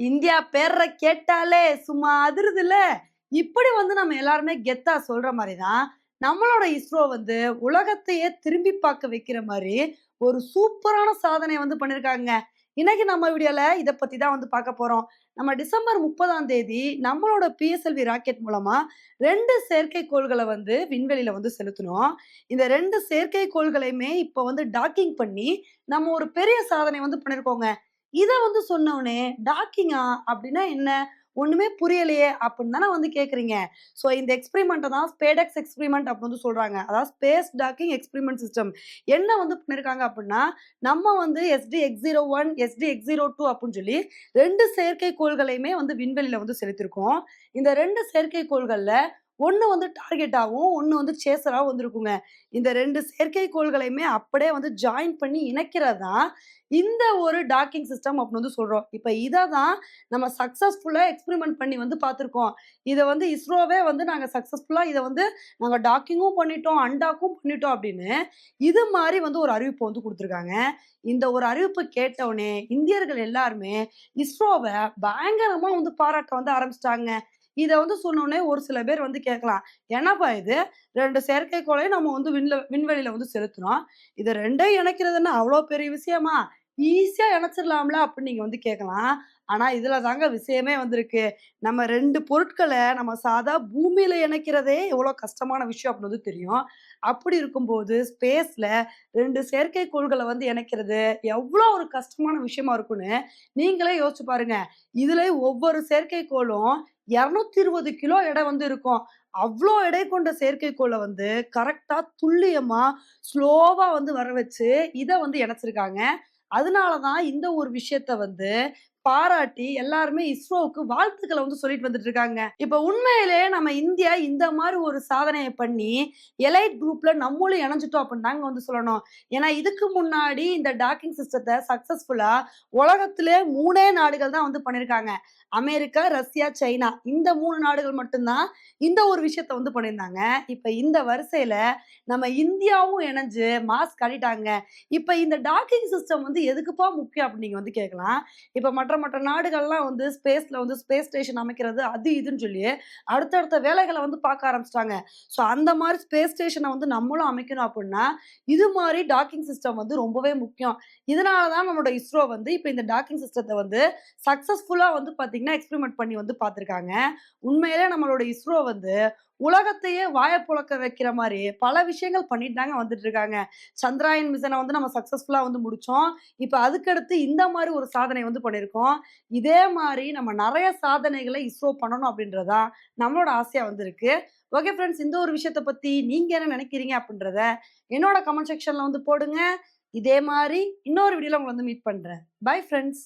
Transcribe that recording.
India பேர்ற கேட்டாலே சும்மா அதிருதுல இப்படி வந்து நம்ம எல்லாருமே கெத்தா சொல்ற மாதிரி தான் நம்மளோட இஸ்ரோ வந்து உலகத்தையே திரும்பி பார்க்க வைக்கிற மாதிரி ஒரு சூப்பரான சாதனை வந்து பண்ணிருக்காங்க. இன்னைக்கு நம்ம வீடியோல இதை பத்தி தான் வந்து பார்க்க போறோம். நம்ம டிசம்பர் முப்பதாம் தேதி நம்மளோட பிஎஸ்எல்வி ராக்கெட் மூலமா ரெண்டு செயற்கைக்கோள்களை வந்து விண்வெளியில வந்து செலுத்தணும் இந்த ரெண்டு செயற்கைக்கோள்களையுமே இப்போ வந்து டாக்கிங் பண்ணி நம்ம ஒரு பெரிய சாதனை வந்து பண்ணிருக்கோங்க. இதை வந்து சொன்னவனே டாக்கிங்கா அப்படின்னா என்ன? ஒண்ணுமே புரியலையே? அப்படின்னு தானே வந்து கேக்குறீங்க. ஸோ இந்த எக்ஸ்பெரிமெண்ட்டை தான் ஸ்பேடெக்ஸ் எக்ஸ்பெரிமெண்ட் அப்படின்னு வந்து சொல்றாங்க. அதாவது ஸ்பேஸ் டாக்கிங் எக்ஸ்பெரிமெண்ட் சிஸ்டம். என்ன வந்து பண்ணிருக்காங்க அப்படின்னா நம்ம வந்து SD X zero one SD X zero two அப்படின்னு சொல்லி ரெண்டு செயற்கைக்கோள்களையுமே வந்து விண்வெளியில வந்து செலுத்திருக்கோம். இந்த ரெண்டு செயற்கைக்கோள்களில் ஒன்று வந்து டார்கெட்டாகவும் ஒன்று வந்து சேசராகவும் வந்திருக்குங்க. இந்த ரெண்டு செயற்கைக்கோள்களையுமே அப்படியே வந்து ஜாயின் பண்ணி இணைக்கிறது தான் இந்த ஒரு டாக்கிங் சிஸ்டம் அப்படின்னு வந்து சொல்கிறோம் இப்போ இதை தான் நம்ம சக்ஸஸ்ஃபுல்லாக எக்ஸ்பிரிமெண்ட் பண்ணி வந்து பார்த்துருக்கோம். இதை வந்து இஸ்ரோவே வந்து நாங்கள் சக்ஸஸ்ஃபுல்லாக இதை வந்து நாங்கள் டாக்கிங்கும் பண்ணிட்டோம் அண்டாக்கும் பண்ணிட்டோம் அப்படின்னு இது மாதிரி வந்து ஒரு அறிவிப்பு வந்து கொடுத்துருக்காங்க. இந்த ஒரு அறிவிப்பு கேட்டவுடனே இந்தியர்கள் எல்லாருமே இஸ்ரோவை பயங்கரமாக வந்து பாராட்ட வந்து ஆரம்பிச்சிட்டாங்க. இதை வந்து சொன்னோடனே ஒரு சில பேர் வந்து கேட்கலாம். என்னப்பா இது? ரெண்டு செயற்கைக்கோளையும் நம்ம வந்து விண்ல விண்வெளியில வந்து செலுத்துறோம். இதை ரெண்டையும் இணைக்கிறதுன்னா அவ்வளோ பெரிய விஷயமா? ஈஸியா இணைச்சிடலாம்ல அப்படின்னு நீங்க வந்து கேட்கலாம். ஆனா இதுல தாங்க விஷயமே வந்திருக்கு. நம்ம ரெண்டு பொருட்களை நம்ம சாதா பூமியில இணைக்கிறதே எவ்வளவு கஷ்டமான விஷயம் அப்படின்னு வந்து தெரியும். அப்படி இருக்கும்போது ஸ்பேஸ்ல ரெண்டு செயற்கைக்கோள்களை வந்து இணைக்கிறது எவ்வளோ ஒரு கஷ்டமான விஷயமா இருக்கும்னு நீங்களே யோசிச்சு பாருங்க. இதுல ஒவ்வொரு செயற்கைக்கோளும் இரநூத்தி இருபது கிலோ எடை வந்து இருக்கும். அவ்வளோ எடை கொண்ட செயற்கைக்கோளை வந்து கரெக்டா துல்லியமா ஸ்லோவா வந்து வர வச்சு இதை வந்து இணைச்சிருக்காங்க. அதனாலதான் இந்த ஒரு விஷயத்த வந்து பாராட்டி எல்லாருமே இஸ்ரோவுக்கு வாழ்த்துக்களை வந்து சொல்லிட்டு வந்துட்டு இருக்காங்க. இப்ப உண்மையிலே நம்ம இந்தியா இந்த மாதிரி ஒரு சாதனையை பண்ணி எலைட் குரூப்ல நம்மளும் இணைஞ்சிட்டோம் அப்படின்னு தாங்க வந்து சொல்லணும். ஏன்னா இதுக்கு முன்னாடி இந்த டாக்கிங் சிஸ்டத்தை சக்சஸ்ஃபுல்லா உலகத்திலே மூணே நாடுகள் தான் வந்து பண்ணியிருக்காங்க. America Russia China. இந்த மூணு நாடுகள் மட்டும்தான் இந்த ஒரு விஷயத்த வந்து பண்ணியிருந்தாங்க. இப்ப இந்த வரிசையில நம்ம இந்தியாவும் இணைஞ்சு மாஸ்க் கட்டிட்டாங்க. இப்ப இந்த டாக்கிங் சிஸ்டம் வந்து எதுக்குப்பா முக்கியம் அப்படின்னு நீங்க வந்து கேட்கலாம். இப்ப மற்ற மற்ற நாடுகள்லாம் வந்து ஸ்பேஸில் வந்து ஸ்பேஸ் ஸ்டேஷன் அமைக்கிறது அது இதுன்னு சொல்லி அடுத்தடுத்த வேலைகளை வந்து பார்க்க ஆரம்பிச்சிட்டாங்க. ஸோ அந்த மாதிரி ஸ்பேஸ் ஸ்டேஷனை வந்து நம்மளும் அமைக்கணும் அப்படின்னா இது மாதிரி டாக்கிங் சிஸ்டம் வந்து ரொம்பவே முக்கியம். இதனால தான் நம்மளோட இஸ்ரோ வந்து இப்போ இந்த டாக்கிங் சிஸ்டத்தை வந்து சக்ஸஸ்ஃபுல்லாக வந்து பார்த்தீங்கன்னா எக்ஸ்பிரிமெண்ட் பண்ணி வந்து பார்த்துருக்காங்க. உண்மையிலே நம்மளோட இஸ்ரோ வந்து உலகத்தையே வாயப்புழக்க வைக்கிற மாதிரி பல விஷயங்கள் பண்ணிட்டு தாங்க வந்துட்டு இருக்காங்க சந்திராயன் மிஷனை வந்து நம்ம சக்சஸ்ஃபுல்லா வந்து முடிச்சோம். இப்போ அதுக்கடுத்து இந்த மாதிரி ஒரு சாதனை வந்து பண்ணியிருக்கோம் இதே மாதிரி நம்ம நிறைய சாதனைகளை இஸ்ரோ பண்ணணும் அப்படின்றதா நம்மளோட ஆசையா வந்து இருக்கு ஓகே ஃப்ரெண்ட்ஸ் இந்த ஒரு விஷயத்த பத்தி நீங்க என்ன நினைக்கிறீங்க அப்படின்றத என்னோட கமெண்ட் செக்ஷன்ல வந்து போடுங்க. இதே மாதிரி இன்னொரு வீடியோல உங்களை வந்து மீட் பண்றேன். Bye friends